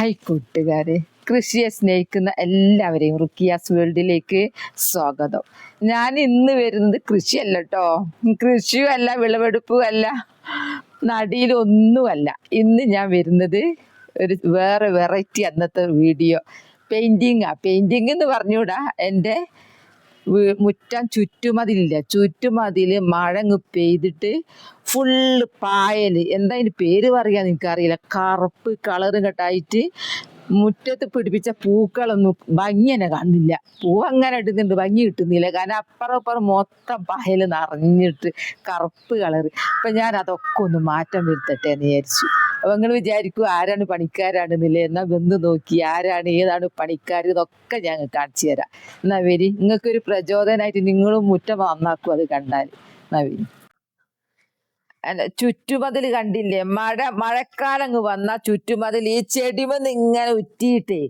Hi കൂട്ടുകാരെ കൃഷിയെ സ്നേഹിക്കുന്ന എല്ലാവരെയും റുക്കിയാസ് വേൾഡിലേക്ക് സ്വാഗതം. ഞാൻ ഇന്ന് വരുന്നത് കൃഷിയല്ല കേട്ടോ കൃഷിയും അല്ല വിളവെടുപ്പും അല്ല നടിയിലൊന്നുമല്ല. ഇന്ന് ഞാൻ വരുന്നത് ഒരു വേറെ വെറൈറ്റി അന്നത്തെ വീഡിയോ പെയിന്റിങ്ങാ പെയിന്റിങ് എന്ന് പറഞ്ഞുകൂടാ എന്റെ മുറ്റം ചുറ്റുമതിലില്ല. ചുറ്റുമതിൽ മഴ അങ്ങ് പെയ്തിട്ട് ഫുള്ള് പായൽ എന്താ അതിന് പേര് പറയാന്ന് എനിക്കറിയില്ല. കറുപ്പ് കളറും കെട്ടായിട്ട് മുറ്റത്ത് പിടിപ്പിച്ച പൂക്കളൊന്നും ഭംഗി തന്നെ കാണുന്നില്ല പൂ അങ്ങനെ ഇടുന്നുണ്ട് ഭംഗി കിട്ടുന്നില്ല. കാരണം അപ്പുറം അപ്പുറം മൊത്തം പഹൽ നിറഞ്ഞിട്ട് കറുപ്പ് കളറ്. അപ്പൊ ഞാൻ അതൊക്കെ ഒന്ന് മാറ്റം വരുത്തട്ടെ എന്ന് വിചാരിച്ചു. അപ്പൊ നിങ്ങൾ വിചാരിക്കും ആരാണ് പണിക്കാരാണെന്നില്ലേ എന്നാ വന്ന് നോക്കി ആരാണ് ഏതാണ് പണിക്കാർ ഇതൊക്കെ ഞാൻ കാണിച്ചു തരാം. എന്നാ വരി നിങ്ങൾക്കൊരു പ്രചോദനമായിട്ട് നിങ്ങളും മുറ്റം നന്നാക്കും അത് കണ്ടാൽ എന്നാ വരി. ചുറ്റുമതിൽ കണ്ടില്ലേ? മഴ മഴക്കാലങ്ങ് വന്ന ചുറ്റുമതിൽ ഈ ചെടിമെന്ന് ഇങ്ങനെ ഉറ്റിയിട്ടേ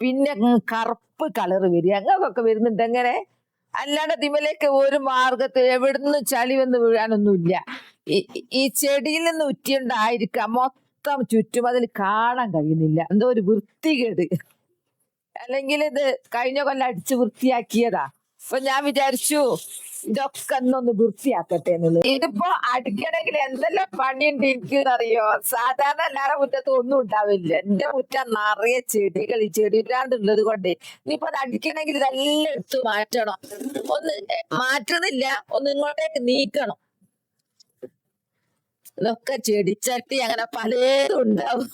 പിന്നെ കറുപ്പ് കളർ വരിക അങ്ങനൊക്കെ വരുന്നുണ്ട്. എങ്ങനെ? അല്ലാണ്ട് ഇതിമലേക്ക് ഒരു മാർഗത്ത് എവിടുന്ന് ചളി വന്ന് വീഴാനൊന്നുമില്ല. ഈ ചെടിയിൽ നിന്ന് ഉറ്റിയുണ്ടായിരിക്കാം മൊത്തം ചുറ്റുമതിൽ കാണാൻ കഴിയുന്നില്ല. എന്തോ ഒരു വൃത്തികേട്. അല്ലെങ്കിൽ ഇത് കഴിഞ്ഞ കൊല്ലം അടിച്ച് വൃത്തിയാക്കിയതാ. അപ്പൊ ഞാൻ വിചാരിച്ചു ഇതൊക്കെ ഒന്നൊന്ന് വൃത്തിയാക്കട്ടെ എന്നുള്ളത്. ഇതിപ്പോ അടിക്കണമെങ്കിൽ എന്തെല്ലാം പണിയുണ്ട് എനിക്കെന്നറിയോ സാധാരണ എല്ലാവരുടെ മുറ്റത്ത് ഒന്നും ഉണ്ടാവില്ല. എന്റെ മുറ്റം നിറയെ ചെടികൾ ഈ ചെടിയിലാണ്ടുള്ളത് കൊണ്ട്. ഇനിയിപ്പോ അത് അടിക്കണമെങ്കിൽ ഇതെല്ലാം എടുത്തു മാറ്റണം. ഒന്ന് മാറ്റുന്നില്ല ഒന്ന് ഇങ്ങോട്ടേക്ക് നീക്കണം. ഇതൊക്കെ ചെടിച്ചട്ടി അങ്ങനെ പലതും ഉണ്ടാവും.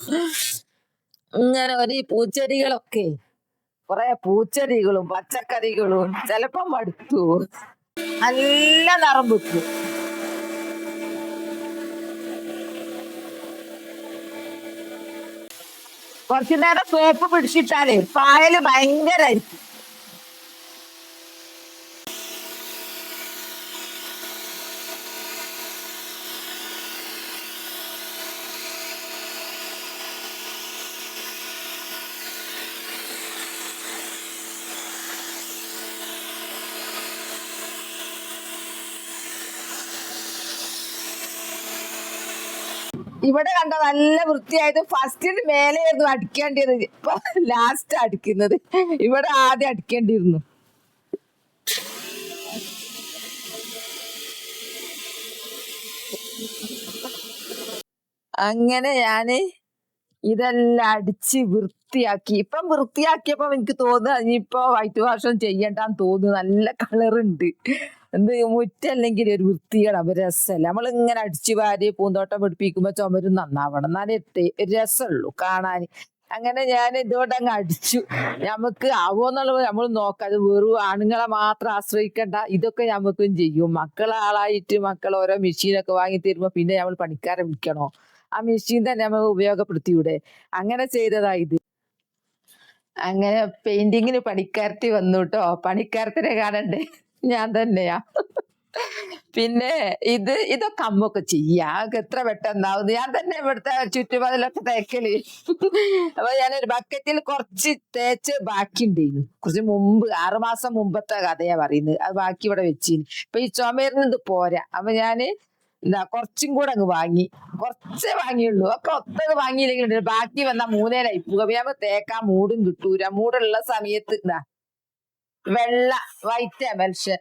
ഇങ്ങനെ ഒരു പൂച്ചെടികളൊക്കെ. കുറെ പൂച്ചെടികളും പച്ചക്കറികളും ചിലപ്പം മടുത്തു. നല്ല നിറം വെക്കും കുറച്ചു നേരം സോപ്പ് പിടിച്ചിട്ടാലേ പായൽ ഭയങ്കരായിരിക്കും. ഇവിടെ കണ്ട നല്ല വൃത്തിയായിട്ട് ഫസ്റ്റിന് മേലെയായിരുന്നു അടിക്കേണ്ടിയത്. ഇപ്പൊ ലാസ്റ്റ് അടിക്കുന്നത്. ഇവിടെ ആദ്യം അടിക്കേണ്ടിയിരുന്നു. അങ്ങനെ ഞാൻ ഇതെല്ലാം അടിച്ച് വൃത്തിയാക്കി. ഇപ്പം വൃത്തിയാക്കിയപ്പോ എനിക്ക് തോന്നുന്നു ഇനിയിപ്പോ വൈറ്റ് വാഷം ചെയ്യണ്ടെന്ന് തോന്നുന്നു. നല്ല കളറുണ്ട് എന്ത് മുറ്റല്ലെങ്കിൽ ഒരു വൃത്തികേടാ രസമല്ല? നമ്മൾ ഇങ്ങനെ അടിച്ചു വാരി പൂന്തോട്ടം പിടിപ്പിക്കുമ്പോൾ ചുമരും നന്നാവണം. എന്നാലേ രസമുള്ളൂ കാണാൻ അങ്ങനെ ഞാൻ ഇതുകൊണ്ട് അങ്ങ് അടിച്ചു. നമുക്ക് ആവോന്നുള്ളത് നമ്മൾ നോക്കാതെ വെറും ആണുങ്ങളെ മാത്രം ആശ്രയിക്കണ്ട. ഇതൊക്കെ നമുക്കും ചെയ്യും. മക്കളെ ആളായിട്ട് മക്കൾ ഓരോ മെഷീനൊക്കെ വാങ്ങി തരുമ്പോ പിന്നെ നമ്മൾ പണിക്കാരെ വിളിക്കണോ? ആ മെഷീൻ തന്നെ നമ്മൾ ഉപയോഗപ്പെടുത്തിയൂടെ അങ്ങനെ ചെയ്തതാ ഇത്. അങ്ങനെ പെയിന്റിങ്ങിന് പണിക്കാരത്തി വന്നു കേട്ടോ പണിക്കാരത്തിനെ കാണണ്ടേ? ഞാൻ തന്നെയാ. പിന്നെ ഇത് ഇതൊക്കെ അമ്മൊക്കെ ചെയ്യാം. എത്ര പെട്ടെന്നാവും. ഞാൻ തന്നെ ഇവിടുത്തെ ചുറ്റുപാടിലൊക്കെ തേക്കൽ. അപ്പൊ ഞാനൊരു ബക്കറ്റിൽ കുറച്ച് തേച്ച് ബാക്കി ഉണ്ടായിരുന്നു കുറച്ച് മുമ്പ് ആറുമാസം മുമ്പത്തെ കഥയാ പറയുന്നത്. അത് ബാക്കി ഇവിടെ വെച്ചിന്. ഇപ്പൊ ഈ ചുമരുന്നത് പോരാ. അപ്പൊ ഞാൻ എന്താ കുറച്ചും കൂടെ അങ്ങ് വാങ്ങി. കുറച്ചേ വാങ്ങിയുള്ളൂ. ഒക്കെ ഒത്തത് വാങ്ങിയില്ലെങ്കിൽ ബാക്കി വന്ന മൂന്നേരായി. പോകും തേക്കാ തേക്കാൻ മൂടും കിട്ടൂല. മൂടുള്ള സമയത്ത് എന്താ വെള്ള വൈറ്റ് എമൽഷൻ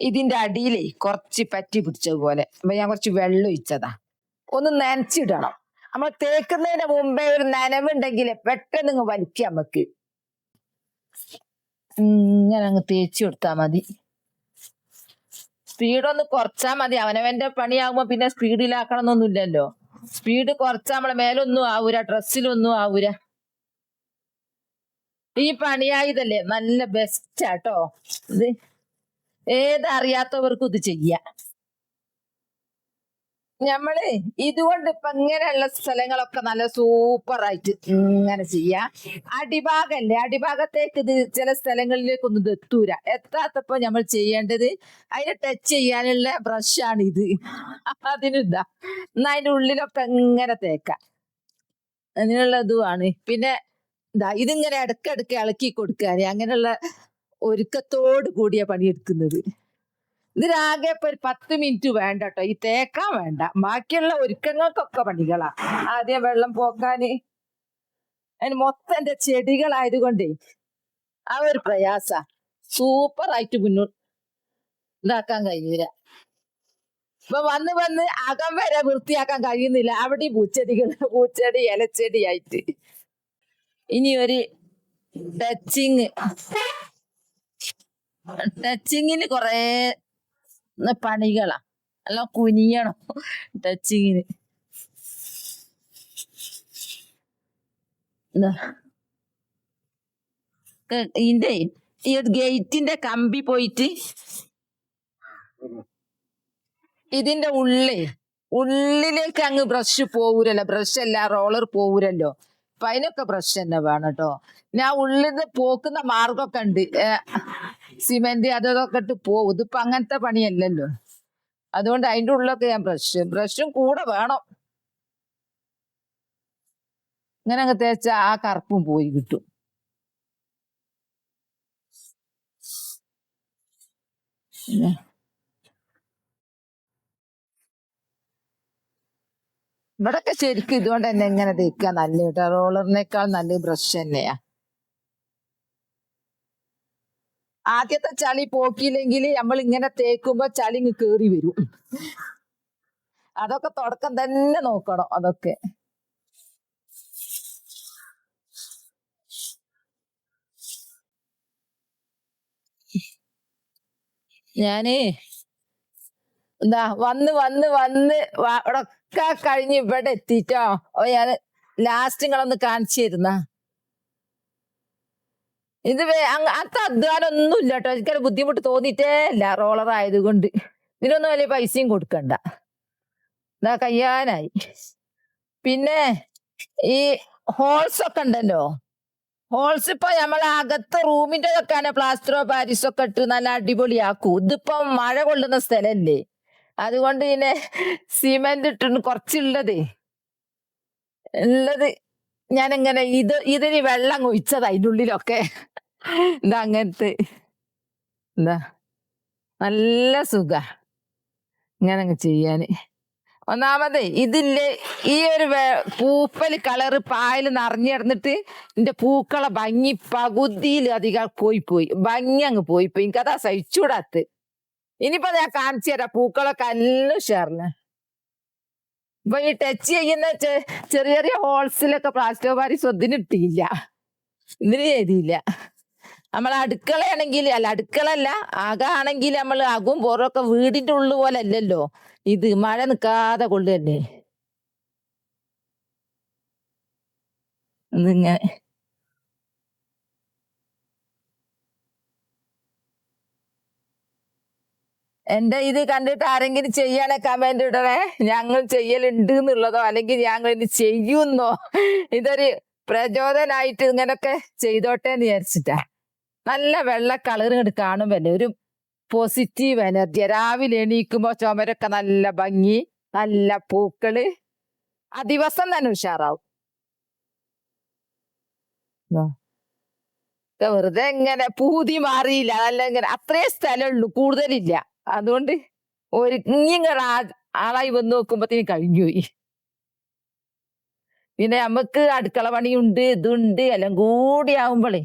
ഇതിന്റെ അടിയിലേ കുറച്ച് പറ്റി പിടിച്ചതുപോലെ. അപ്പൊ ഞാൻ കുറച്ച് വെള്ളം ഒഴിച്ചതാ. ഒന്ന് നനച്ചിടണം. നമ്മൾ തേക്കുന്നതിന് മുമ്പേ ഒരു നനവുണ്ടെങ്കിൽ പെട്ടെന്ന് ഇങ്ങ് വലിക്കാം നമുക്ക് ഇങ്ങനെ അങ്ങ് തേച്ചു കൊടുത്താ മതി. സ്പീഡൊന്ന് കുറച്ചാ മതി. അവനവന്റെ പണിയാകുമ്പോ പിന്നെ സ്പീഡിലാക്കണം എന്നൊന്നുമില്ലല്ലോ സ്പീഡ് കുറച്ചാ നമ്മളെ മേലൊന്നും ആവൂല ഡ്രസ്സിലൊന്നും ആവൂല. ഈ പണിയായതല്ലേ? നല്ല ബെസ്റ്റ് ആട്ടോ. ഇത് ഏതറിയാത്തവർക്കും ഇത് ചെയ്യാം. ഞമ്മൾ ഇതുകൊണ്ട് ഇപ്പൊ ഇങ്ങനെയുള്ള സ്ഥലങ്ങളൊക്കെ നല്ല സൂപ്പർ ആയിട്ട് ഇങ്ങനെ ചെയ്യാ. അടിഭാഗല്ലേ? അടിഭാഗത്തേക്ക് ഇത് ചില സ്ഥലങ്ങളിലേക്കൊന്നും ഇത് എത്തൂല. എത്താത്തപ്പോ നമ്മൾ ചെയ്യേണ്ടത് അതിനെ ടച്ച് ചെയ്യാനുള്ള ബ്രഷാണ് ഇത്. അതിനിതാ. എന്നാ അതിന്റെ ഉള്ളിലൊക്കെ ഇങ്ങനെ തേക്കാം. അതിനുള്ള ഇതുമാണ് പിന്നെ ഇതാ ഇതിങ്ങനെ ഇടക്കിടക്ക് ഇളക്കി കൊടുക്കാൻ അങ്ങനെയുള്ള ഒരുക്കത്തോട് കൂടിയ പണിയെടുക്കുന്നത്. ഇതിനാകെ ഇപ്പൊ ഒരു പത്ത് മിനിറ്റ് വേണ്ട കേട്ടോ ഈ തേക്കാൻ വേണ്ട. ബാക്കിയുള്ള ഒരുക്കങ്ങൾക്കൊക്കെ പണികളാ. ആദ്യം വെള്ളം പോക്കാന്. അതിന് മൊത്തം എന്റെ ചെടികളായതുകൊണ്ടേ ആ ഒരു പ്രയാസ. സൂപ്പർ ആയിട്ട് മുന്നോട്ട് ഇതാക്കാൻ കഴിയൂല. ഇപ്പൊ വന്ന് വന്ന് അകം വരെ വൃത്തിയാക്കാൻ കഴിയുന്നില്ല. അവിടെ പൂച്ചെടികൾ പൂച്ചെടി ഇലച്ചെടി ആയിട്ട് ഇനി ഒരു ടച്ചിങ് ടച്ചിങ്ങിന് കൊറേ പണികളാ. അല്ല കുനിയണം ടച്ചിങ്ങിന് ഇതിന്റെ ഈ ഒരു ഗേറ്റിന്റെ കമ്പി പോയിട്ട് ഇതിന്റെ ഉള്ളേ ഉള്ളിലേക്ക് അങ്ങ് ബ്രഷ് പോവൂരല്ലോ. ബ്രഷ് അല്ല റോളർ പോവൂരല്ലോ. അപ്പൊ അതിനൊക്കെ പ്രശ്നം തന്നെ വേണം കേട്ടോ ഞാൻ ഉള്ളിൽ നിന്ന് പോക്കുന്ന മാർഗമൊക്കെ ഉണ്ട്. സിമെന്റ് അതൊക്കെ ഇട്ട് പോകും ഇതിപ്പോ അങ്ങനത്തെ പണിയല്ലല്ലോ. അതുകൊണ്ട് അതിന്റെ ഉള്ളിലൊക്കെ ഞാൻ ബ്രഷ് ബ്രഷും കൂടെ വേണം. ഇങ്ങനെ അങ്ങ് തേച്ച ആ കറുപ്പും പോയി കിട്ടും. പിന്നെ ഇവിടൊക്കെ ശരിക്കും ഇതുകൊണ്ട് തന്നെ എങ്ങനെ തേക്കുക നല്ല കേട്ടോ റോളറിനേക്കാൾ നല്ല ബ്രഷ് തന്നെയാ. ആദ്യത്തെ ചളി പോക്കിയില്ലെങ്കിൽ നമ്മൾ ഇങ്ങനെ തേക്കുമ്പോ ചളി ഇങ്ങ് കേറി വരും. അതൊക്കെ തുടക്കം തന്നെ നോക്കണം അതൊക്കെ. ഞാൻ എന്താ വന്ന് വന്ന് വന്ന് വ- ഇവിടൊക്കെ കഴിഞ്ഞ് ഇവിടെ എത്തിട്ടോ. ഓ ഞാൻ ലാസ്റ്റ് നിങ്ങളൊന്ന് കാണിച്ചു തരുന്ന. ഇത് അത്ര അധ്വാനം ഒന്നും ഇല്ല കേട്ടോ എനിക്കൊരു ബുദ്ധിമുട്ട് തോന്നിയിട്ടേ ഇല്ല. റോളർ ആയതുകൊണ്ട്. ഇതിനൊന്നും വലിയ പൈസയും കൊടുക്കണ്ട. ഇതാ കയ്യാനായി. പിന്നെ ഈ ഹോൾസ് ഒക്കെ ഉണ്ടല്ലോ. ഹോൾസ് ഇപ്പൊ നമ്മളെ അകത്ത് റൂമിന്റെ ഒക്കെ പ്ലാസ്റ്ററോ പാരീസോ ഒക്കെ ഇട്ട് നല്ല അടിപൊളിയാക്കൂ. ഇതിപ്പോ മഴ കൊള്ളുന്ന സ്ഥലല്ലേ? അതുകൊണ്ട് പിന്നെ സിമെന്റ് ഇട്ടിട്ട് കുറച്ചുള്ളത്. ഉള്ളത് ഞാൻ എങ്ങനെ ഇത് ഇതിന് വെള്ളം ഒഴിച്ചത് അതിന്റെ ഉള്ളിലൊക്കെ. എന്താ അങ്ങനത്തെ. എന്താ നല്ല സുഖ. ഇങ്ങനെ ചെയ്യാന്. ഒന്നാമത് ഇതിന്റെ ഈ ഒരു പൂപ്പൽ കളറ് പായൽ നിറഞ്ഞു കിടന്നിട്ട് എന്റെ പൂക്കളെ ഭംഗി പകുതിയിൽ അധികം പോയി പോയി. ഭംഗി അങ്ങ് പോയി പോയി. എനിക്കതാ സഹിച്ചൂടാത്ത് ഇനിയിപ്പോ ഞാൻ കാണിച്ചു തരാം. പൂക്കളൊക്കെ എല്ലാം ഷെയറിന് ഇപ്പൊ ഈ ടച്ച് ചെയ്യുന്ന ചെറിയ ചെറിയ ഹോൾസിലൊക്കെ പ്ലാസ്റ്റോ വാരി ഒന്നിനും ഇട്ടിയില്ല ഇതിന് ചെയ്തില്ല നമ്മൾ അടുക്കളയാണെങ്കിൽ അല്ല അടുക്കളല്ല അകാണെങ്കിൽ നമ്മൾ അകും പുറമൊക്കെ വീടിന്റെ ഉള്ളു പോലെ അല്ലല്ലോ. ഇത് മഴ നിക്കാതെ കൊള്ളുകയല്ലേ ഇതിങ്ങനെ എന്റെ ഇത് കണ്ടിട്ട് ആരെങ്കിലും ചെയ്യാനെ കമന്റ് ഇടണേ? ഞങ്ങൾ ചെയ്യലുണ്ട് എന്നുള്ളതോ? അല്ലെങ്കിൽ ഞങ്ങൾ ഇനി ചെയ്യുന്നോ? ഇതൊരു പ്രചോദനായിട്ട് ഇങ്ങനൊക്കെ ചെയ്തോട്ടെ എന്ന് വിചാരിച്ചിട്ടാ. നല്ല വെള്ള കളർ ഇങ്ങോട്ട് കാണുമ്പല്ലേ ഒരു പോസിറ്റീവ് എനർജി രാവിലെ എണീക്കുമ്പോ ചുമരൊക്കെ നല്ല ഭംഗി നല്ല പൂക്കൾ. ആ ദിവസം തന്നെ ഉഷാറാവും. വെറുതെ ഇങ്ങനെ പൂതി മാറിയില്ല. അതല്ല ഇങ്ങനെ അത്രേ സ്ഥലമുള്ളൂ കൂടുതലില്ല. അതുകൊണ്ട് ഒരു ഇങ്ങനെ ആളായി വന്ന് നോക്കുമ്പത്തിന് കഴിഞ്ഞുപോയി പിന്നെ നമുക്ക് അടുക്കള പണിയുണ്ട് ഇതുണ്ട് എല്ലാം കൂടി ആവുമ്പോളേ.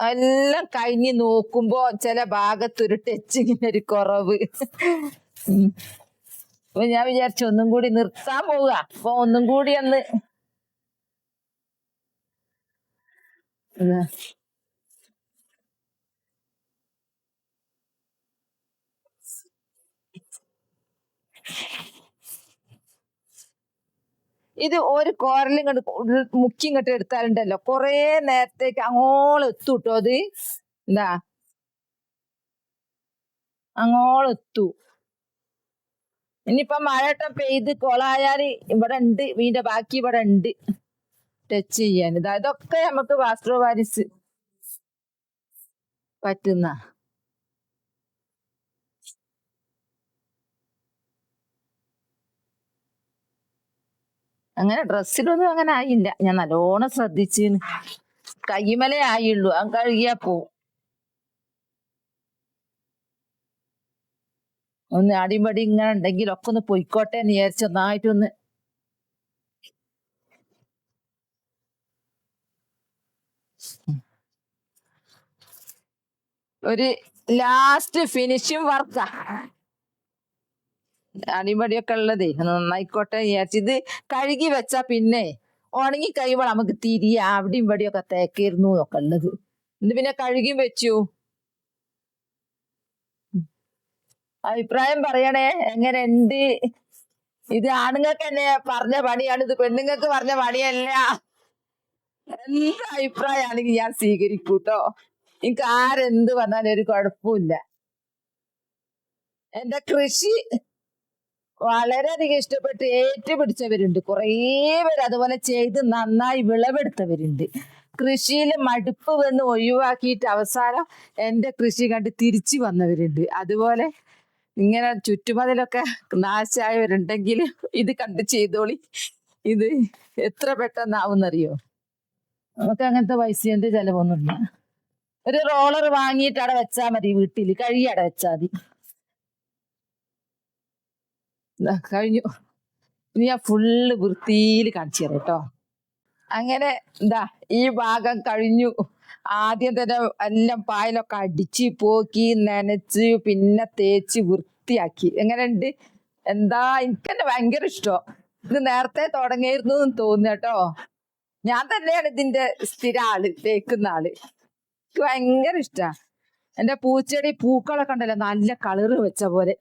എല്ലാം കഴിഞ്ഞ് നോക്കുമ്പോ ചില ഭാഗത്തൊരു ടച്ചിങ്ങിന് ഒരു കുറവ്. അപ്പൊ ഞാൻ വിചാരിച്ചു ഒന്നും കൂടി നിർത്താൻ പോവുക അപ്പൊ ഒന്നും കൂടി ഒന്ന്. ഇതാ. ഒരു കോരലും ഇങ്ങോട്ട് മുക്കി ഇങ്ങോട്ട് എടുത്താലുണ്ടല്ലോ. കൊറേ നേരത്തേക്ക് അങ്ങോളം എത്തു കേട്ടോ അത്. എന്താ? അങ്ങോളം എത്തു. ഇനിയിപ്പൊ മഴട്ടം പെയ്ത് കൊളായാൽ ഇവിടെ ഉണ്ട് വീടിന്റെ ബാക്കി ഇവിടെ ഉണ്ട് ടച്ച് ചെയ്യാൻ ഇതാ ഇതൊക്കെ നമുക്ക് വാസ്ട്രോവാരിസ് പറ്റുന്ന. അങ്ങനെ ഡ്രസ്സിലൊന്നും അങ്ങനെ ആയില്ല. ഞാൻ നല്ലോണം ശ്രദ്ധിച്ച് കയ്യുമലേ ആയുള്ളൂ. അങ്ങ് കഴുകിയാ പോ. ഒന്ന് അടിമടി ഇങ്ങനെ ഉണ്ടെങ്കിൽ ഒക്കെ ഒന്ന് പൊയ്ക്കോട്ടെ എന്ന് വിചാരിച്ച ഒന്നായിട്ടൊന്ന്. ഒരു ലാസ്റ്റ് ഫിനിഷിംഗ് വർക്കാ അടിപടിയൊക്കെ ഉള്ളതേ. നന്നായിക്കോട്ടെ വിചാരിച്ചു വിചാരിച്ച് ഇത് കഴുകി വെച്ചാ പിന്നെ ഉണങ്ങി കഴിയുമ്പോൾ നമുക്ക് തിരിയ അവിടെയും ഇവിടെയൊക്കെ തേക്കിരുന്നു ഒക്കെ ഉള്ളത്. ഇത് പിന്നെ കഴുകിയും വെച്ചു. അഭിപ്രായം പറയണേ എങ്ങനെ ഉണ്ട് ഇത് ആണുങ്ങൾക്ക് തന്നെ പറഞ്ഞ പണിയാണ് ഇത് പെണ്ണുങ്ങൾക്ക് പറഞ്ഞ പണിയല്ല. എന്ത് അഭിപ്രായമാണെങ്കിൽ ഞാൻ സ്വീകരിക്കൂട്ടോ എനിക്ക് ആരെന്ത് പറഞ്ഞാലും ഒരു കുഴപ്പമില്ല. എന്റെ കൃഷി വളരെയധികം ഇഷ്ടപ്പെട്ട് ഏറ്റുപിടിച്ചവരുണ്ട്. കുറേ പേര് അതുപോലെ ചെയ്ത് നന്നായി വിളവെടുത്തവരുണ്ട്. കൃഷിയിൽ മടുപ്പ് വന്ന് ഒഴിവാക്കിയിട്ട് അവസാനം എന്റെ കൃഷി കണ്ട് തിരിച്ചു വന്നവരുണ്ട്. അതുപോലെ ഇങ്ങനെ ചുറ്റുമതിലൊക്കെ നാശായവരുണ്ടെങ്കിൽ ഇത് കണ്ട് ചെയ്തോളി. ഇത് എത്ര പെട്ടെന്നാവുന്നറിയോ? നമുക്ക് അങ്ങനത്തെ പൈസേന്റെ ചിലവൊന്നുമില്ല. ഒരു റോളർ വാങ്ങിയിട്ട് അവിടെ വെച്ചാൽ മതി വീട്ടിൽ. കഴുകി അവിടെ വെച്ചാൽ മതി. കഴിഞ്ഞു. ഇനി ഞാൻ ഫുള്ള് വൃത്തിയിൽ കാണിച്ചു തരാം കേട്ടോ. അങ്ങനെ എന്താ ഈ ഭാഗം കഴിഞ്ഞു. ആദ്യം തന്നെ എല്ലാം പായലൊക്കെ അടിച്ച് പോക്കി നനച്ച് പിന്നെ തേച്ച് വൃത്തിയാക്കി. എങ്ങനെയുണ്ട്? എന്താ? എനിക്ക് തന്നെ ഭയങ്കര ഇഷ്ടം. ഇത് നേരത്തെ തുടങ്ങിയിരുന്നു എന്ന് തോന്നുന്നു കേട്ടോ. ഞാൻ തന്നെയാണ് ഇതിന്റെ സ്ഥിര ആൾ തേക്കുന്ന ആൾ. എനിക്ക് ഭയങ്കര ഇഷ്ടാ. എന്റെ പൂച്ചെടി പൂക്കളൊക്കെ ഉണ്ടല്ലോ നല്ല കളറ് വെച്ച പോലെ.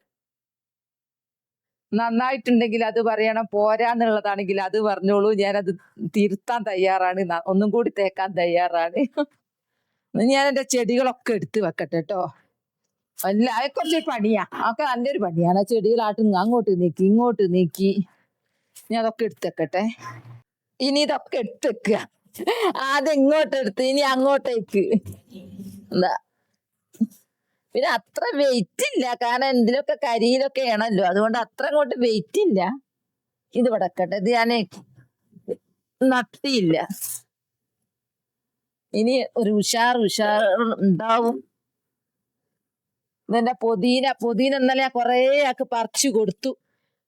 നന്നായിട്ടുണ്ടെങ്കിൽ അത് പറയണം പോരാന്നുള്ളതാണെങ്കിൽ അത് പറഞ്ഞോളൂ. ഞാനത് തിരുത്താൻ തയ്യാറാണ്. ഒന്നും കൂടി തേക്കാൻ തയ്യാറാണ്. ഞാൻ എന്റെ ചെടികളൊക്കെ എടുത്ത് വെക്കട്ടെ കേട്ടോ അല്ല കുറച്ച് പണിയാ. അതൊക്കെ നല്ലൊരു പണിയാണ്. ആ ചെടികളാട്ട് അങ്ങോട്ട് നീക്കി ഇങ്ങോട്ട് നീക്കി. ഞാൻ അതൊക്കെ എടുത്തേക്കട്ടെ ഇനി ഇതൊക്കെ എടുത്തേക്കുക ആദ്യം ഇങ്ങോട്ട് ഇനി അങ്ങോട്ടേക്ക്. എന്താ? പിന്നെ അത്ര വെയിറ്റ് ഇല്ല. കാരണം എന്തിലൊക്കെ കരിയിലൊക്കെ ആണല്ലോ അതുകൊണ്ട് അത്ര അങ്ങോട്ട് വെയിറ്റ് ഇല്ല. ഇത് വടക്കട്ടെ. ഇത് ഞാൻ നട്ടിയില്ല. ഇനി ഒരു ഉഷാർ ഉഷാർ ഉണ്ടാവും. ഇതെന്റെ പൊതീന. പൊതീന ഇന്നലെ കൊറേ ആൾക്ക് പറിച്ചു കൊടുത്തു.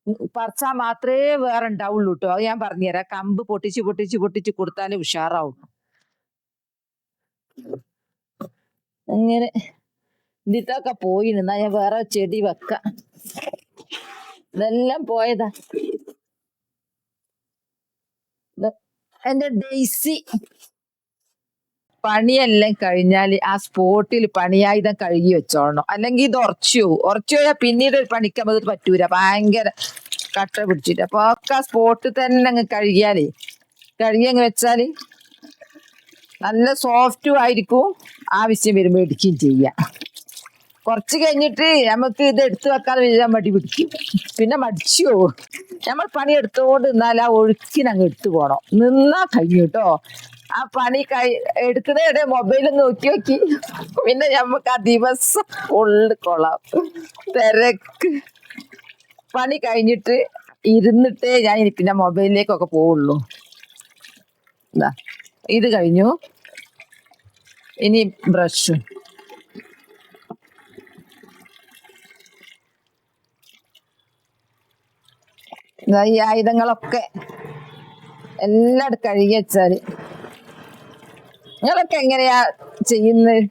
പറിച്ചാൽ പറിച്ചാ മാത്രമേ വേറെ ഉണ്ടാവുള്ളൂ കേട്ടോ അത് ഞാൻ പറഞ്ഞുതരാം. കമ്പ് പൊട്ടിച്ച് പൊട്ടിച്ച് പൊട്ടിച്ച് കൊടുത്താലേ ഉഷാറാവുള്ളൂ. അങ്ങനെ ഇതിട്ടൊക്കെ പോയി എന്നാ ഞാൻ വേറെ ചെടി വെക്ക. ഇതെല്ലാം പോയതാ. എന്റെ ഡെയ്സി. പണിയെല്ലാം കഴിഞ്ഞാൽ ആ സ്പോട്ടിൽ പണിയായുധം കഴുകി വെച്ചോളണം. അല്ലെങ്കിൽ ഇത് ഉറച്ചു ഉറച്ചു പോയാൽ പിന്നീട് പണിക്ക് നമുക്ക് പറ്റൂല. ഭയങ്കര കട്ട പിടിച്ചിട്ട്. അപ്പൊ ഒക്കെ ആ സ്പോട്ടിൽ തന്നെ അങ്ങ് കഴുകിയാലേ. കഴുകി അങ്ങ് വെച്ചാൽ നല്ല സോഫ്റ്റും ആയിരിക്കും. ആവശ്യം വരുമ്പോൾ എടുക്കുകയും ചെയ്യാം. കുറച്ച് കഴിഞ്ഞിട്ട് നമുക്ക് ഇത് എടുത്തു വെക്കാതെ വിചാൻ മടി പിടിക്കും. പിന്നെ മടിച്ചു പോകും. നമ്മൾ പണി എടുത്തോണ്ട് നിന്നാൽ ആ ഒഴുക്കിനങ്ങ് എടുത്തു പോകണം നിന്നാ കഴിഞ്ഞു കേട്ടോ. ആ പണി കൈ എടുക്കുന്നതിടെ മൊബൈൽ നോക്കി നോക്കി. പിന്നെ നമുക്ക് ആ ദിവസം ഉള്ളു കൊള്ളാം തിരക്ക്. പണി കഴിഞ്ഞിട്ട് ഇരുന്നിട്ടേ ഞാൻ പിന്നെ മൊബൈലിലേക്കൊക്കെ പോവുള്ളൂ. ഇത് കഴിഞ്ഞു. ഇനി ബ്രഷും. ഈ ആയുധങ്ങളൊക്കെ എല്ലാം കഴുകി വെച്ചാൽ. നിങ്ങളൊക്കെ എങ്ങനെയാ ചെയ്യുന്നത്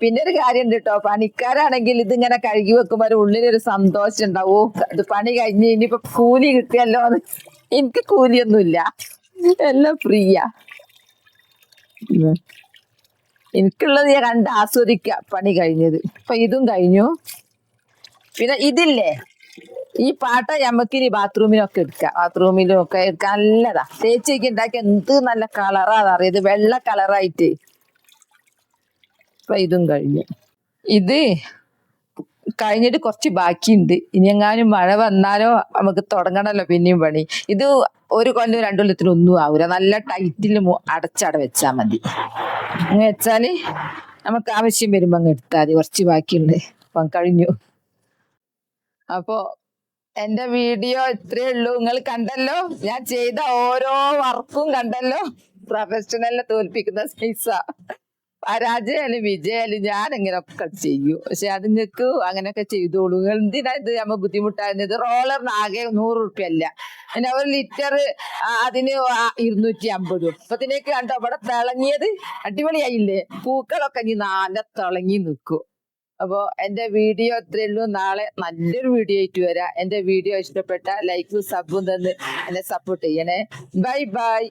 പിന്നെ ഒരു കാര്യം ഉണ്ട് കേട്ടോ പണിക്കാരാണെങ്കിൽ ഇതിങ്ങനെ കഴുകി വെക്കുമ്പോൾ ഒരു ഉള്ളിലൊരു സന്തോഷം ഉണ്ടാവും. അത് പണി കഴിഞ്ഞ് ഇനിയിപ്പോ കൂലി കിട്ടിയല്ലോ എന്ന് എനിക്ക് കൂലിയൊന്നുമില്ല. എല്ലാം ഫ്രീയാ. എനിക്കുള്ളത് ഞാൻ കണ്ട് ആസ്വദിക്ക പണി കഴിഞ്ഞത്. അപ്പൊ ഇതും കഴിഞ്ഞു. പിന്നെ ഇതില്ലേ? ഈ പാട്ട നമുക്കിനി ബാത്റൂമിലൊക്കെ എടുക്കാം. ബാത്റൂമിലും ഒക്കെ എടുക്കാം. നല്ലതാ. തേച്ചേക്ക് ഉണ്ടാക്കി എന്ത് നല്ല കളറാ അറിയത് വെള്ള കളറായിട്ട്. അപ്പൊ ഇതും കഴിഞ്ഞു. ഇത് കഴിഞ്ഞിട്ട് കുറച്ച് ബാക്കിയുണ്ട്. ഇനി എങ്ങാനും മഴ വന്നാലോ നമുക്ക് തുടങ്ങണല്ലോ പിന്നെയും പണി. ഇത് ഒരു കൊല്ലം രണ്ടു കൊല്ലത്തിന് ഒന്നും ആവൂല. നല്ല ടൈറ്റിൽ അടച്ചട വെച്ചാ മതി. അങ്ങനെ വെച്ചാൽ നമുക്ക് ആവശ്യം വരുമ്പോ അങ്ങ് എടുത്താൽ മതി. കുറച്ച് ബാക്കിയുണ്ട്. അപ്പം കഴിഞ്ഞു. അപ്പോ എന്റെ വീഡിയോ ഇത്രേ ഉള്ളൂ. നിങ്ങൾ കണ്ടല്ലോ? ഞാൻ ചെയ്ത ഓരോ വർക്കും കണ്ടല്ലോ? പ്രൊഫഷണലിനെ തോൽപ്പിക്കുന്ന സൈസ പരാജയാലും വിജയാലും ഞാൻ ഇങ്ങനൊക്കെ ചെയ്യൂ. പക്ഷെ അത് നിങ്ങൾക്ക് അങ്ങനെയൊക്കെ ചെയ്തോളൂ. എന്തിനാ ഇത് നമ്മ ബുദ്ധിമുട്ടായിരുന്നത് റോളറിന് ആകെ നൂറ് റുപ്യ അല്ല പിന്നെ ഒരു ലിറ്റർ അതിന് ഇരുന്നൂറ്റി അമ്പതും അപ്പത്തിനേക്ക് കണ്ടോ? ഇവിടെ തിളങ്ങിയത് അടിപൊളിയായില്ലേ? പൂക്കളൊക്കെ ഇനി നല്ല തിളങ്ങി നിൽക്കും. അപ്പോ എന്റെ വീഡിയോ ഇത്രയേ ഉള്ളൂ. നാളെ നല്ലൊരു വീഡിയോ ആയിട്ട് വരാം. എന്റെ വീഡിയോ ഇഷ്ടപ്പെട്ട ലൈക്കും സബും തന്ന് എന്നെ സപ്പോർട്ട് ചെയ്യണേ. Bye bye